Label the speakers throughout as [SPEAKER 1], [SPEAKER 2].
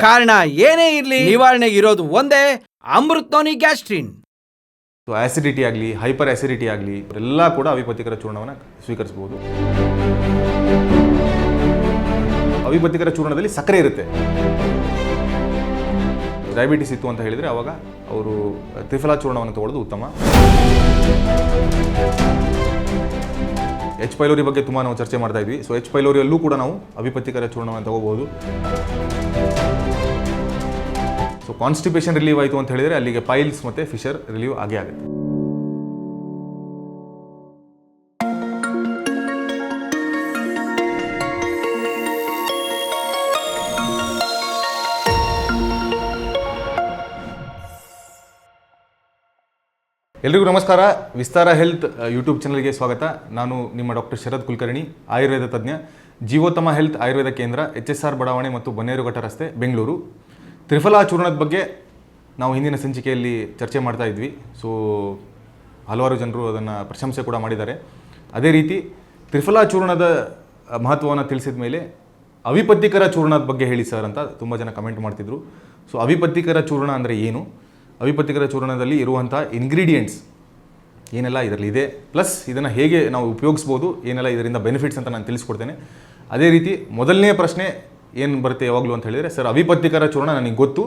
[SPEAKER 1] ಕಾರಣ ಏನೇ ಇರಲಿ ನಿವಾರಣೆಗೆ ಇರೋದು ಒಂದೇ ಅಮೃತೋನಿ ಗ್ಯಾಸ್ಟ್ರಿನ್.
[SPEAKER 2] ಸೊ ಆಗಲಿ ಹೈಪರ್ ಆಸಿಡಿಟಿ ಆಗಲಿ ಎಲ್ಲ ಕೂಡ ಅವಿಪತ್ತಿಕರ ಚೂರ್ಣವನ್ನು ಸ್ವೀಕರಿಸಬಹುದು ಅವಿಪತ್ತಿಕರ ಚೂರ್ಣದಲ್ಲಿ ಸಕ್ಕರೆ ಇರುತ್ತೆ. ಡಯಾಬಿಟಿಸ್ ಇತ್ತು ಅಂತ ಹೇಳಿದರೆ ಅವಾಗ ಅವರು ತ್ರಿಫಲಾ ಚೂರ್ಣವನ್ನು ತಗೊಳ್ಳೋದು ಉತ್ತಮ. ಎಚ್ ಪೈಲೋರಿ ಬಗ್ಗೆ ತುಂಬ ನಾವು ಚರ್ಚೆ ಮಾಡ್ತಾ ಇದ್ವಿ. ಸೊ ಎಚ್ ಪೈಲೋರಿಯಲ್ಲೂ ಕೂಡ ನಾವು ಅವಿಪತ್ತಿಕರ ಚೂರ್ಣವನ್ನು ತಗೋಬಹುದು ಸೊ ಕಾನ್ಸ್ಟಿಪೇಷನ್ ರಿಲೀವ್ ಆಯಿತು ಅಂತ ಹೇಳಿದರೆ ಅಲ್ಲಿಗೆ ಪೈಲ್ಸ್ ಮತ್ತು ಫಿಶರ್ ರಿಲೀವ್ ಆಗೇ ಆಗುತ್ತೆ. ಎಲ್ರಿಗೂ ನಮಸ್ಕಾರ. ವಿಸ್ತಾರ ಹೆಲ್ತ್ ಯೂಟ್ಯೂಬ್ ಚಾನಲ್ಗೆ ಸ್ವಾಗತ. ನಾನು ನಿಮ್ಮ ಡಾಕ್ಟರ್ ಶರದ್ ಕುಲಕರ್ಣಿ, ಆಯುರ್ವೇದ ತಜ್ಞ, ಜೀವೋತ್ತಮ ಹೆಲ್ತ್ ಆಯುರ್ವೇದ ಕೇಂದ್ರ, ಎಚ್ ಎಸ್ ಆರ್ ಬಡಾವಣೆ ಮತ್ತು ಬನ್ನೇರುಘಟ್ಟ ರಸ್ತೆ, ಬೆಂಗಳೂರು. ತ್ರಿಫಲಾ ಚೂರ್ಣದ ಬಗ್ಗೆ ನಾವು ಹಿಂದಿನ ಸಂಚಿಕೆಯಲ್ಲಿ ಚರ್ಚೆ ಮಾಡ್ತಾ ಇದ್ವಿ. ಸೊ ಹಲವಾರು ಜನರು ಅದನ್ನು ಪ್ರಶಂಸೆ ಕೂಡ ಮಾಡಿದ್ದಾರೆ. ಅದೇ ರೀತಿ ತ್ರಿಫಲಾ ಚೂರ್ಣದ ಮಹತ್ವವನ್ನು ತಿಳಿಸಿದ ಮೇಲೆ ಅವಿಪತ್ತಿಕರ ಚೂರ್ಣದ ಬಗ್ಗೆ ಹೇಳಿ ಸರ್ ಅಂತ ತುಂಬ ಜನ ಕಮೆಂಟ್ ಮಾಡ್ತಿದ್ರು. ಸೊ ಅವಿಪತ್ತಿಕರ ಚೂರ್ಣ ಅಂದರೆ ಏನು? ಅವಿಪತ್ತಿಕರ ಚೂರ್ಣದಲ್ಲಿ ಇರುವಂಥ ಇಂಗ್ರೀಡಿಯೆಂಟ್ಸ್ ಏನೆಲ್ಲ ಇದರಲ್ಲಿ ಇದೆ? ಪ್ಲಸ್ ಇದನ್ನು ಹೇಗೆ ನಾವು ಉಪಯೋಗಿಸ್ಬೋದು? ಏನೆಲ್ಲ ಇದರಿಂದ ಬೆನಿಫಿಟ್ಸ್ ಅಂತ ನಾನು ತಿಳಿಸ್ಕೊಡ್ತೇನೆ. ಅದೇ ರೀತಿ ಮೊದಲನೇ ಪ್ರಶ್ನೆ ಏನು ಬರುತ್ತೆ ಯಾವಾಗಲೂ ಅಂತ ಹೇಳಿದರೆ, ಸರ್ ಅವಿಪತ್ತಿಕರ ಚೂರ್ಣ ನನಗೆ ಗೊತ್ತು.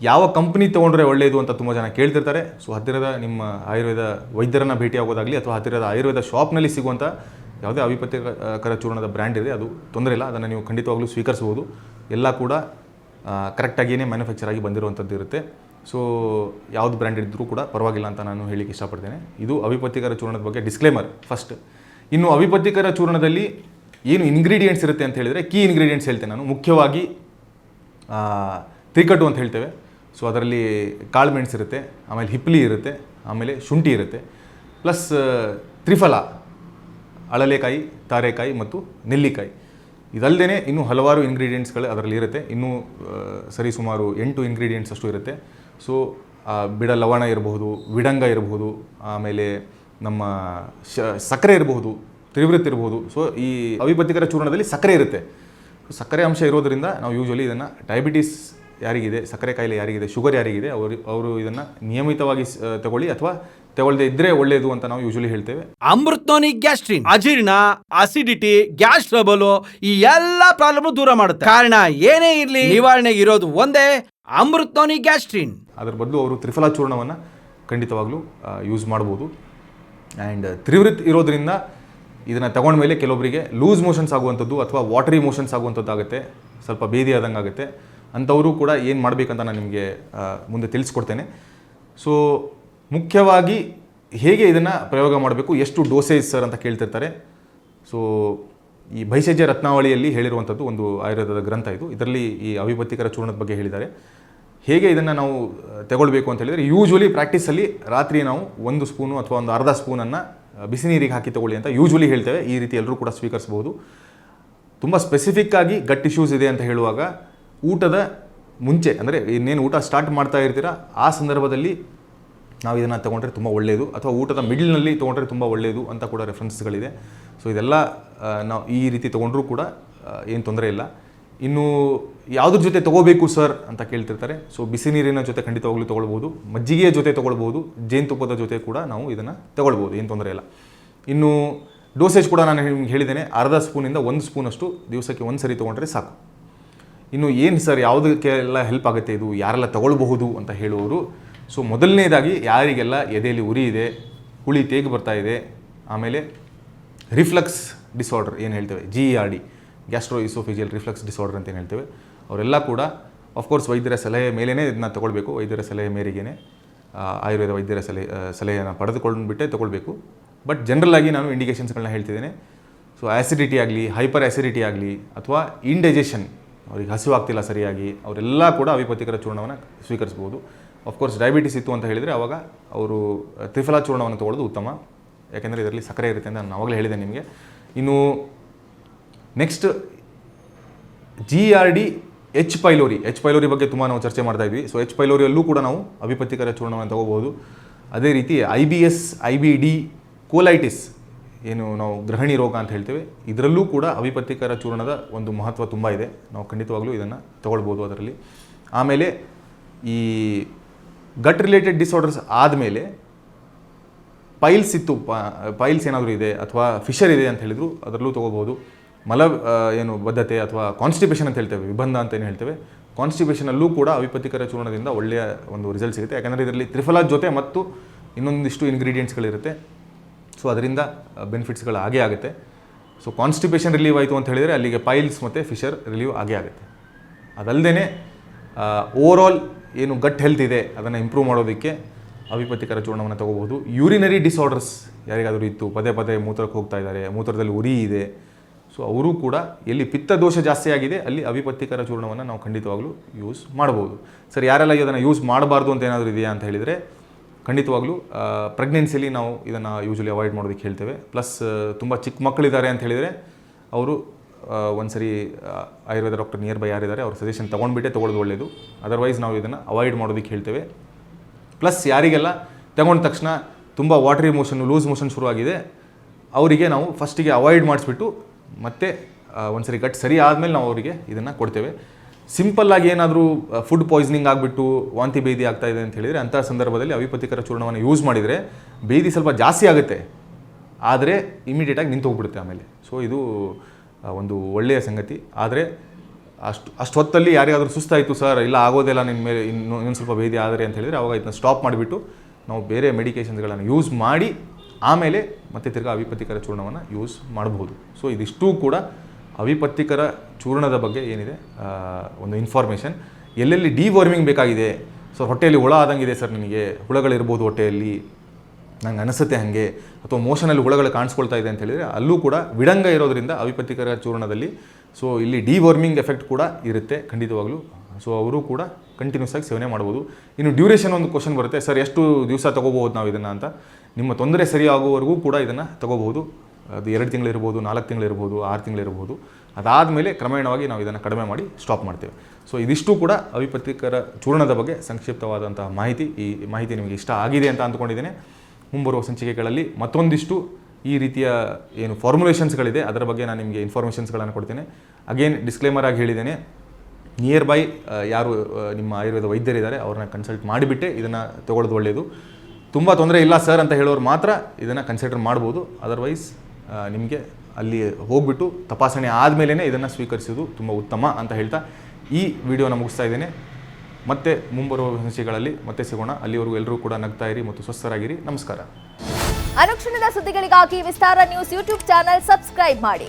[SPEAKER 2] ಯಾವ ಕಂಪ್ನಿ ತೊಗೊಂಡ್ರೆ ಒಳ್ಳೆಯದು ಅಂತ ತುಂಬ ಜನ ಕೇಳ್ತಿರ್ತಾರೆ. ಸೊ ಹತ್ತಿರದ ನಿಮ್ಮ ಆಯುರ್ವೇದ ವೈದ್ಯರನ್ನ ಭೇಟಿ ಆಗೋದಾಗಲಿ ಅಥವಾ ಹತ್ತಿರದ ಆಯುರ್ವೇದ ಶಾಪ್ನಲ್ಲಿ ಸಿಗುವಂಥ ಯಾವುದೇ ಅವಿಪತ್ತಿಕರ ಚೂರ್ಣದ ಬ್ರ್ಯಾಂಡ್ ಇದೆ ಅದು ತೊಂದರೆ ಇಲ್ಲ. ಅದನ್ನು ನೀವು ಖಂಡಿತವಾಗ್ಲೂ ಸ್ವೀಕರಿಸ್ಬೋದು ಎಲ್ಲ ಕೂಡ ಕರೆಕ್ಟಾಗಿಯೇ ಮ್ಯಾನುಫ್ಯಾಕ್ಚರ್ ಆಗಿ ಬಂದಿರುವಂಥದ್ದು ಇರುತ್ತೆ. ಸೊ ಯಾವುದು ಬ್ರ್ಯಾಂಡ್ ಇದ್ದರೂ ಕೂಡ ಪರವಾಗಿಲ್ಲ ಅಂತ ನಾನು ಹೇಳಿಕ್ಕೆ ಇಷ್ಟಪಡ್ತೇನೆ. ಇದು ಅವಿಪತ್ತಿಕರ ಚೂರ್ಣದ ಬಗ್ಗೆ ಡಿಸ್ಕ್ಲೇಮರ್ ಫಸ್ಟ್ ಇನ್ನು ಅವಿಪತ್ತಿಕರ ಚೂರ್ಣದಲ್ಲಿ ಏನು ಇಂಗ್ರೀಡಿಯೆಂಟ್ಸ್ ಇರುತ್ತೆ ಅಂತ ಹೇಳಿದರೆ ಕೀ ಇಂಗ್ರೀಡಿಯೆಂಟ್ಸ್ ಹೇಳ್ತೇನೆ ನಾನು. ಮುಖ್ಯವಾಗಿ ತ್ರಿಕಟ್ಟು ತ್ರಿಕಟು ಅಂತ ಹೇಳ್ತೇವೆ. ಸೊ ಅದರಲ್ಲಿ ಕಾಳು ಮೆಣಸು ಇರುತ್ತೆ, ಆಮೇಲೆ ಹಿಪ್ಲಿ ಇರುತ್ತೆ, ಆಮೇಲೆ ಶುಂಠಿ ಇರುತ್ತೆ. ಪ್ಲಸ್ ತ್ರಿಫಲ, ಅಳಲೆಕಾಯಿ, ತಾರೆಕಾಯಿ ಮತ್ತು ನೆಲ್ಲಿಕಾಯಿ. ಇದಲ್ಲದೆ ಇನ್ನೂ ಹಲವಾರು ಇಂಗ್ರೀಡಿಯೆಂಟ್ಸ್ಗಳು ಅದರಲ್ಲಿ ಇರುತ್ತೆ. ಇನ್ನೂ ಸರಿ ಸರಿಸುಮಾರು ಎಂಟು ಇಂಗ್ರೀಡಿಯೆಂಟ್ಸ್ ಅಷ್ಟು ಇರುತ್ತೆ. ಸೊ ಬಿಡ ಲವಣ ಇರಬಹುದು, ವಿಡಂಗ ಇರಬಹುದು, ಆಮೇಲೆ ನಮ್ಮ ಶ, ಸಕ್ಕರೆ ಇರಬಹುದು ತ್ರಿವೃತ್ ಇರ್ಬೋದು ಸೊ ಈ ಅವಿಪತ್ತಿಕರ ಚೂರ್ಣದಲ್ಲಿ ಸಕ್ಕರೆ ಇರುತ್ತೆ. ಸಕ್ಕರೆ ಅಂಶ ಇರೋದರಿಂದ ನಾವು ಯೂಶ್ವಲಿ ಇದನ್ನು ಡಯಾಬಿಟೀಸ್ ಯಾರಿಗಿದೆ ಸಕ್ಕರೆ ಕಾಯಿಲೆ ಯಾರಿಗಿದೆ ಶುಗರ್ ಯಾರಿಗಿದೆ ಅವರು ಅವರು ಇದನ್ನು ನಿಯಮಿತವಾಗಿ ತಗೊಳ್ಳಿ ಅಥವಾ ತಗೊಳ್ಳದೆ ಇದ್ದರೆ ಒಳ್ಳೆಯದು ಅಂತ ನಾವು ಯೂಶ್ವಲಿ ಹೇಳ್ತೇವೆ.
[SPEAKER 1] ಅಮೃತೋನಿ ಗ್ಯಾಸ್ಟ್ರಿನ್ ಅಜೀರ್ಣ ಅಸಿಡಿಟಿ ಗ್ಯಾಸ್ ಟ್ರಬಲ್ ಈ ಎಲ್ಲ ಪ್ರಾಬ್ಲಮ್ ದೂರ ಮಾಡುತ್ತೆ. ಕಾರಣ ಏನೇ ಇರಲಿ ನಿವಾರಣೆಗೆ ಇರೋದು ಒಂದೇ ಅಮೃತೋನಿ ಗ್ಯಾಸ್ಟ್ರಿನ್.
[SPEAKER 2] ಅದರ ಬದಲು ಅವರು ತ್ರಿಫಲ ಚೂರ್ಣವನ್ನು ಖಂಡಿತವಾಗ್ಲೂ ಯೂಸ್ ಮಾಡ್ಬೋದು. ಆ್ಯಂಡ್ ತ್ರಿವೃತ್ ಇರೋದ್ರಿಂದ ಇದನ್ನು ತಗೊಂಡ್ಮೇಲೆ ಕೆಲವೊಬ್ಬರಿಗೆ ಲೂಸ್ ಮೋಷನ್ಸ್ ಆಗುವಂಥದ್ದು ಅಥವಾ ವಾಟರಿ ಮೋಷನ್ಸ್ ಆಗುವಂಥದ್ದು ಆಗುತ್ತೆ ಸ್ವಲ್ಪ ಬೇದಿ ಆದಂಗೆ ಆಗುತ್ತೆ. ಅಂಥವರು ಕೂಡ ಏನು ಮಾಡಬೇಕಂತ ನಾನು ನಿಮಗೆ ಮುಂದೆ ತಿಳಿಸ್ಕೊಡ್ತೇನೆ. ಸೊ ಮುಖ್ಯವಾಗಿ ಹೇಗೆ ಇದನ್ನು ಪ್ರಯೋಗ ಮಾಡಬೇಕು, ಎಷ್ಟು ಡೋಸೇಜ್ ಸರ್ ಅಂತ ಕೇಳ್ತಿರ್ತಾರೆ. ಸೊ ಈ ಭೈಷಜ್ಯ ರತ್ನಾವಳಿಯಲ್ಲಿ ಹೇಳಿರುವಂಥದ್ದು ಒಂದು ಆಯುರ್ವೇದದ ಗ್ರಂಥ ಇದು. ಇದರಲ್ಲಿ ಈ ಅವಿಪತ್ತಿಕರ ಚೂರ್ಣದ ಬಗ್ಗೆ ಹೇಳಿದ್ದಾರೆ. ಹೇಗೆ ಇದನ್ನು ನಾವು ತಗೊಳ್ಬೇಕು ಅಂತ ಹೇಳಿದರೆ ಯೂಶ್ವಲಿ ಪ್ರಾಕ್ಟೀಸಲ್ಲಿ ರಾತ್ರಿ ನಾವು ಒಂದು ಸ್ಪೂನು ಅಥವಾ ಒಂದು ಅರ್ಧ ಸ್ಪೂನನ್ನು ಬಿಸಿ ನೀರಿಗೆ ಹಾಕಿ ತಗೊಳ್ಳಿ ಅಂತ ಯೂಶ್ವಲಿ ಹೇಳ್ತೇವೆ. ಈ ರೀತಿ ಎಲ್ಲರೂ ಕೂಡ ಸ್ವೀಕರಿಸಬಹುದು. ತುಂಬ ಸ್ಪೆಸಿಫಿಕ್ ಆಗಿ ಗಟ್ ಇಶ್ಯೂಸ್ ಇದೆ ಅಂತ ಹೇಳುವಾಗ ಊಟದ ಮುಂಚೆ, ಅಂದರೆ ಇನ್ನೇನು ಊಟ ಸ್ಟಾರ್ಟ್ ಮಾಡ್ತಾ ಇರ್ತೀರ, ಆ ಸಂದರ್ಭದಲ್ಲಿ ನಾವು ಇದನ್ನು ತೊಗೊಂಡ್ರೆ ತುಂಬ ಒಳ್ಳೆಯದು ಅಥವಾ ಊಟದ ಮಿಡ್ಲ್ನಲ್ಲಿ ತೊಗೊಂಡ್ರೆ ತುಂಬ ಒಳ್ಳೆಯದು ಅಂತ ಕೂಡ ರೆಫರೆನ್ಸ್ಗಳಿದೆ ಸೊ ಇದೆಲ್ಲ ನಾವು ಈ ರೀತಿ ತೊಗೊಂಡ್ರೂ ಕೂಡ ಏನು ತೊಂದರೆ ಇಲ್ಲ. ಇನ್ನು ಯಾವುದ್ರ ಜೊತೆ ತೊಗೋಬೇಕು ಸರ್ ಅಂತ ಕೇಳ್ತಿರ್ತಾರೆ. ಸೊ ಬಿಸಿ ನೀರಿನ ಜೊತೆ ಖಂಡಿತವಾಗ್ಲೂ ತೊಗೊಳ್ಬೋದು. ಮಜ್ಜಿಗೆಯ ಜೊತೆ ತೊಗೊಳ್ಬೋದು. ಜೇನುತುಪ್ಪದ ಜೊತೆ ಕೂಡ ನಾವು ಇದನ್ನು ತಗೊಳ್ಬೋದು, ಏನು ತೊಂದರೆ ಇಲ್ಲ. ಇನ್ನು ಡೋಸೇಜ್ ಕೂಡ ನಾನು ನಿಮ್ಗೆ ಹೇಳಿದ್ದೇನೆ, ಅರ್ಧ ಸ್ಪೂನಿಂದ ಒಂದು ಸ್ಪೂನಷ್ಟು ದಿವಸಕ್ಕೆ ಒಂದು ಸರಿ ತೊಗೊಂಡ್ರೆ ಸಾಕು. ಇನ್ನು ಏನು ಸರ್ ಯಾವುದಕ್ಕೆಲ್ಲ ಹೆಲ್ಪ್ ಆಗುತ್ತೆ ಇದು, ಯಾರೆಲ್ಲ ತಗೊಳ್ಬಹುದು ಅಂತ ಹೇಳುವವರು ಸೊ ಮೊದಲನೇದಾಗಿ ಯಾರಿಗೆಲ್ಲ ಎದೆಯಲ್ಲಿ ಉರಿ ಇದೆ, ಹುಳಿ ತೇಗ್ ಬರ್ತಾ ಇದೆ, ಆಮೇಲೆ ರಿಫ್ಲಕ್ಸ್ ಡಿಸಾರ್ಡರ್ ಏನು ಹೇಳ್ತೇವೆ G E R D gastro oesophageal reflux disorder ಅಂತ ಏನು ಹೇಳ್ತೇವೆ. ಅವರೆಲ್ಲ ಕೂಡ ಆಫ್ಕೋರ್ಸ್ ವೈದ್ಯರ ಸಲಹೆ ಮೇಲೇ ಇದನ್ನ ತಗೊಳ್ಬೇಕು. ವೈದ್ಯರ ಸಲಹೆ ಮೇರೆಗೇ ಆಯುರ್ವೇದ ವೈದ್ಯರ ಸಲಹೆ ಸಲಹೆಯನ್ನು ಪಡೆದುಕೊಂಡ್ಬಿಟ್ಟೆ ತೊಗೊಳ್ಬೇಕು. ಬಟ್ ಜನರಲ್ ಆಗಿ ನಾನು ಇಂಡಿಕೇಷನ್ಸ್ಗಳನ್ನ ಹೇಳ್ತಿದ್ದೇನೆ. ಸೊ ಆ್ಯಸಿಡಿಟಿ ಆಗಲಿ ಹೈಪರ್ ಆ್ಯಸಿಡಿಟಿ ಆಗಲಿ, ಅಥವಾ ಇಂಡೈಜೆಷನ್ ಅವ್ರಿಗೆ ಹಸಿವಾಗ್ತಿಲ್ಲ ಸರಿಯಾಗಿ, ಅವರೆಲ್ಲ ಕೂಡ ಅವಿಪತ್ತಿಕರ ಚೂರ್ಣವನ್ನು ಸ್ವೀಕರಿಸ್ಬೋದು. ಆಫ್ಕೋರ್ಸ್ ಡಯಾಬಿಟಿಸ್ ಇತ್ತು ಅಂತ ಹೇಳಿದರೆ ಅವಾಗ ಅವರು ತ್ರಿಫಲಾ ಚೂರ್ಣವನ್ನು ತೊಗೊಳ್ಳೋದು ಉತ್ತಮ. ಯಾಕೆಂದರೆ ಇದರಲ್ಲಿ ಸಕ್ಕರೆ ಇರುತ್ತೆ ಅಂತ ನಾನು ಆವಾಗಲೇ ಹೇಳಿದೆ ನಿಮಗೆ. ಇನ್ನು next G R D H pylori H pylori ಬಗ್ಗೆ ತುಂಬ ನಾವು ಚರ್ಚೆ ಮಾಡ್ತಾ ಇದ್ವಿ. ಸೊ ಎಚ್ ಪೈಲೋರಿಯಲ್ಲೂ ಕೂಡ ನಾವು ಅಭಿಪತ್ತಿಕರ ಚೂರ್ಣವನ್ನು ತಗೋಬೋದು ಅದೇ ರೀತಿ I B S I B D colitis ಏನು ನಾವು ಗೃಹಿಣಿ ರೋಗ ಅಂತ ಹೇಳ್ತೇವೆ. ಇದರಲ್ಲೂ ಕೂಡ ಅವಿಪತ್ತಿಕರ ಚೂರ್ಣದ ಒಂದು ಮಹತ್ವ ತುಂಬ ಇದೆ. ನಾವು ಖಂಡಿತವಾಗಲೂ ಇದನ್ನು ತಗೊಳ್ಬೋದು ಅದರಲ್ಲಿ. ಆಮೇಲೆ ಈ ಗಟ್ ರಿಲೇಟೆಡ್ ಡಿಸಾರ್ಡರ್ಸ್ ಆದಮೇಲೆ ಪೈಲ್ಸ್ ಇತ್ತು ಪೈಲ್ಸ್ ಏನಾದರೂ ಇದೆ ಅಥವಾ ಫಿಶರ್ ಇದೆ ಅಂತ ಹೇಳಿದ್ರು, ಅದರಲ್ಲೂ ತೊಗೋಬೋದು ಮಲ ಏನು ಬದ್ಧತೆ ಅಥವಾ ಕಾನ್ಸ್ಟಿಪೇಷನ್ ಅಂತ ಹೇಳ್ತೇವೆ, ವಿಬಂಧ ಅಂತ ಏನು ಹೇಳ್ತೇವೆ ಕಾನ್ಸ್ಟಿಪೇಷನಲ್ಲೂ ಕೂಡ ಅವಿಪತ್ತಿಕರ ಚೂರ್ಣದಿಂದ ಒಳ್ಳೆಯ ಒಂದು ರಿಸಲ್ಟ್ ಸಿಗುತ್ತೆ. ಯಾಕಂದರೆ ಇದರಲ್ಲಿ ತ್ರಿಫಲ ಜೊತೆ ಮತ್ತು ಇನ್ನೊಂದಿಷ್ಟು ಇಂಗ್ರೀಡಿಯೆಂಟ್ಸ್ಗಳಿರುತ್ತೆ ಸೊ ಅದರಿಂದ ಬೆನಿಫಿಟ್ಸ್ಗಳು ಆಗೇ ಆಗುತ್ತೆ. ಸೊ ಕಾನ್ಸ್ಟಿಪೇಷನ್ ರಿಲೀವ್ ಆಯಿತು ಅಂತ ಹೇಳಿದರೆ ಅಲ್ಲಿಗೆ ಪೈಲ್ಸ್ ಮತ್ತು ಫಿಶರ್ ರಿಲೀವ್ ಆಗೇ ಆಗುತ್ತೆ. ಅದಲ್ಲದೆ ಓವರಾಲ್ ಏನು ಗಟ್ ಹೆಲ್ತ್ ಇದೆ, ಅದನ್ನು ಇಂಪ್ರೂವ್ ಮಾಡೋದಕ್ಕೆ ಅವಿಪತ್ತಿಕರ ಚೂರ್ಣವನ್ನು ತಗೋಬಹುದು. ಯೂರಿನರಿ ಡಿಸಾರ್ಡರ್ಸ್ ಯಾರಿಗಾದರೂ ಇತ್ತು, ಪದೇ ಪದೇ ಮೂತ್ರಕ್ಕೆ ಹೋಗ್ತಾ ಇದ್ದಾರೆ, ಮೂತ್ರದಲ್ಲಿ ಉರಿ ಇದೆ ಸೊ ಅವರು ಕೂಡ ಎಲ್ಲಿ ಪಿತ್ತ ದೋಷ ಜಾಸ್ತಿ ಆಗಿದೆ, ಅಲ್ಲಿ ಅವಿಪತ್ತಿಕರ ಚೂರ್ಣವನ್ನು ನಾವು ಖಂಡಿತವಾಗ್ಲೂ ಯೂಸ್ ಮಾಡ್ಬೋದು. ಸರ್, ಯಾರೆಲ್ಲ ಇದನ್ನು ಯೂಸ್ ಮಾಡಬಾರ್ದು ಅಂತ ಏನಾದರೂ ಇದೆಯಾ ಅಂತ ಹೇಳಿದರೆ, ಖಂಡಿತವಾಗ್ಲೂ ಪ್ರೆಗ್ನೆನ್ಸಿಲಿ ನಾವು ಇದನ್ನು ಯೂಶಲಿ ಅವಾಯ್ಡ್ ಮಾಡೋದಕ್ಕೆ ಹೇಳ್ತೇವೆ. ಪ್ಲಸ್ ತುಂಬ ಚಿಕ್ಕ ಮಕ್ಕಳಿದ್ದಾರೆ ಅಂತ ಹೇಳಿದರೆ, ಅವರು ಒಂದು ಸರಿ ಆಯುರ್ವೇದ ಡಾಕ್ಟರ್ ನಿಯರ್ ಬೈ ಯಾರಿದ್ದಾರೆ, ಅವ್ರ ಸಜೆಷನ್ ತೊಗೊಂಡ್ಬಿಟ್ಟೆ, ತೊಗೊಳ್ಳೋದು ಒಳ್ಳೆಯದು ಅದರ್ವೈಸ್ ನಾವು ಇದನ್ನು ಅವಾಯ್ಡ್ ಮಾಡೋದಕ್ಕೆ ಹೇಳ್ತೇವೆ. ಪ್ಲಸ್ ಯಾರಿಗೆಲ್ಲ ತಗೊಂಡ ತಕ್ಷಣ ತುಂಬ ವಾಟ್ರಿ ಮೋಷನ್ ಲೂಸ್ ಮೋಷನ್ ಶುರುವಾಗಿದೆ, ಅವರಿಗೆ ನಾವು ಫಸ್ಟಿಗೆ ಅವಾಯ್ಡ್ ಮಾಡಿಸ್ಬಿಟ್ಟು ಮತ್ತೆ ಒಂದು ಸರಿ ಗಟ್ ಸರಿ ಆದಮೇಲೆ ನಾವು ಅವರಿಗೆ ಇದನ್ನು ಕೊಡ್ತೇವೆ. ಸಿಂಪಲ್ಲಾಗಿ ಏನಾದರೂ ಫುಡ್ ಪಾಯ್ಸನಿಂಗ್ ಆಗಿಬಿಟ್ಟು ವಾಂತಿ ಬೇದಿ ಆಗ್ತಾ ಇದೆ ಅಂತ ಹೇಳಿದರೆ ಅಂಥ ಸಂದರ್ಭದಲ್ಲಿ ಅವಿಪತಿಕರ ಚೂರ್ಣವನ್ನು ಯೂಸ್ ಮಾಡಿದರೆ ಬೇದಿ ಸ್ವಲ್ಪ ಜಾಸ್ತಿ ಆಗುತ್ತೆ. ಆದರೆ ಇಮಿಡಿಯೇಟಾಗಿ ನಿಂತು ಹೋಗ್ಬಿಡುತ್ತೆ ಆಮೇಲೆ. ಸೊ ಇದು ಒಂದು ಒಳ್ಳೆಯ ಸಂಗತಿ. ಆದರೆ ಅಷ್ಟು ಅಷ್ಟು ಹೊತ್ತಲ್ಲಿ ಯಾರಿಗಾದರೂ ಸುಸ್ತಾಯಿತು ಸರ್ ಇಲ್ಲ ಆಗೋದಿಲ್ಲ ನಿಮ್ಮ ಮೇಲೆ, ಇನ್ನು, ಇನ್ನೊಂದು ಸ್ವಲ್ಪ ಬೇದಿ ಆದರೆ ಅಂತ ಹೇಳಿದರೆ ಅವಾಗ ಇದನ್ನ ಸ್ಟಾಪ್ ಮಾಡಿಬಿಟ್ಟು ನಾವು ಬೇರೆ ಮೆಡಿಕೇಷನ್ಸ್ಗಳನ್ನು ಯೂಸ್ ಮಾಡಿ ಆಮೇಲೆ ಮತ್ತೆ ತಿರ್ಗಾ ಅವಿಪತ್ತಿಕರ ಚೂರ್ಣವನ್ನು ಯೂಸ್ ಮಾಡಬಹುದು. ಸೊ ಇದಿಷ್ಟೂ ಕೂಡ ಅವಿಪತ್ತಿಕರ ಚೂರ್ಣದ ಬಗ್ಗೆ ಏನಿದೆ? ಒಂದು ಇನ್ಫಾರ್ಮೇಷನ್ ಎಲ್ಲೆಲ್ಲಿ ಡಿವರ್ಮಿಂಗ್ ಬೇಕಾಗಿದೆ? ಸೊ ಹೊಟ್ಟೆಯಲ್ಲಿ ಹುಳ ಆದಂಗಿದೆ ಸರ್ ನನಗೆ. ಹುಳಗಳಿರ್ಬೋದು ಹೊಟ್ಟೆಯಲ್ಲಿ. ನಂಗೆ ಅನಿಸುತ್ತೆ ಹಾಗೆ. ಅಥವಾ ಮೋಷನಲ್ಲಿ ಹುಳಗಳು ಕಾಣಿಸ್ಕೊಳ್ತಾ ಇದೆ ಅಂತ ಹೇಳಿದರೆ ಅಲ್ಲೂ ಕೂಡ ವಿಡಂಗ ಇರೋದರಿಂದ ಅವಿಪತ್ತಿಕರ ಚೂರ್ಣದಲ್ಲಿ ಸೊ ಇಲ್ಲಿ ಡಿವರ್ಮಿಂಗ್ ಎಫೆಕ್ಟ್ ಕೂಡ ಇರುತ್ತೆ ಖಂಡಿತವಾಗ್ಲೂ. ಸೊ ಅವರು ಕೂಡ ಕಂಟಿನ್ಯೂಸ್ ಆಗಿ ಸೇವನೆ ಮಾಡ್ಬೋದು. ಇನ್ನು ಡ್ಯೂರೇಷನ್ ಒಂದು ಕ್ವಶನ್ ಬರುತ್ತೆ. ಸರ್ ಎಷ್ಟು ದಿವಸ ತೊಗೋಬೋದು ನಾವು ಇದನ್ನು ಅಂತ? ನಿಮ್ಮ ತೊಂದರೆ ಸರಿಯಾಗುವವರೆಗೂ ಕೂಡ ಇದನ್ನು ತಗೋಬಹುದು. ಅದು ಎರಡು ತಿಂಗಳಿರ್ಬೋದು ನಾಲ್ಕು ತಿಂಗಳಿರ್ಬೋದು ಆರು ತಿಂಗಳಿರ್ಬೋದು ಅದಾದಮೇಲೆ ಕ್ರಮೇಣವಾಗಿ ನಾವು ಇದನ್ನು ಕಡಿಮೆ ಮಾಡಿ ಸ್ಟಾಪ್ ಮಾಡ್ತೇವೆ. ಸೊ ಇದಿಷ್ಟು ಕೂಡ ಅವಿಪತ್ತಿಕರ ಚೂರ್ಣದ ಬಗ್ಗೆ ಸಂಕ್ಷಿಪ್ತವಾದಂತಹ ಮಾಹಿತಿ. ಈ ಮಾಹಿತಿ ನಿಮಗೆ ಇಷ್ಟ ಆಗಿದೆ ಅಂತ ಅಂದ್ಕೊಂಡಿದ್ದೇನೆ. ಮುಂಬರುವ ಸಂಚಿಕೆಗಳಲ್ಲಿ ಮತ್ತೊಂದಿಷ್ಟು ಈ ರೀತಿಯ ಏನು ಫಾರ್ಮುಲೇಷನ್ಸ್ಗಳಿದೆ ಅದರ ಬಗ್ಗೆ ನಾನು ನಿಮಗೆ ಇನ್ಫಾರ್ಮೇಷನ್ಸ್ಗಳನ್ನು ಕೊಡ್ತೇನೆ. ಅಗೇನ್ ಡಿಸ್ಕ್ಲೇಮರ್ ಆಗಿ ಹೇಳಿದ್ದೇನೆ. ನಿಯರ್ ಬೈ ಯಾರು ನಿಮ್ಮ ಆಯುರ್ವೇದ ವೈದ್ಯರಿದ್ದಾರೆ, ಅವ್ರನ್ನ ಕನ್ಸಲ್ಟ್ ಮಾಡಿಬಿಟ್ಟೆ, ಇದನ್ನು ತಗೊಳ್ಳೋದು ಒಳ್ಳೆಯದು ತುಂಬ ತೊಂದರೆ ಇಲ್ಲ ಸರ್ ಅಂತ ಹೇಳೋರು ಮಾತ್ರ ಇದನ್ನು ಕನ್ಸಿಡರ್ ಮಾಡ್ಬೋದು. ಅದರ್ವೈಸ್ ನಿಮಗೆ ಅಲ್ಲಿ ಹೋಗ್ಬಿಟ್ಟು ತಪಾಸಣೆ ಆದಮೇಲೆ ಇದನ್ನು ಸ್ವೀಕರಿಸೋದು ತುಂಬ ಉತ್ತಮ ಅಂತ ಹೇಳ್ತಾ ಈ ವಿಡಿಯೋನ ಮುಗಿಸ್ತಾ ಇದ್ದೇನೆ. ಮತ್ತೆ ಮುಂಬರುವ ಸಂಚಿಕೆಗಳಲ್ಲಿ ಮತ್ತೆ ಸಿಗೋಣ. ಅಲ್ಲಿವರೆಗೂ ಎಲ್ಲರೂ ಕೂಡ ನಗ್ತಾ ಇರಿ ಮತ್ತು ಸ್ವಸ್ಥರಾಗಿರಿ. ನಮಸ್ಕಾರ.
[SPEAKER 3] ಅನುಕ್ಷಣದ ಸುದ್ದಿಗಳಿಗಾಗಿ Vistara news YouTube channel subscribe ಮಾಡಿ.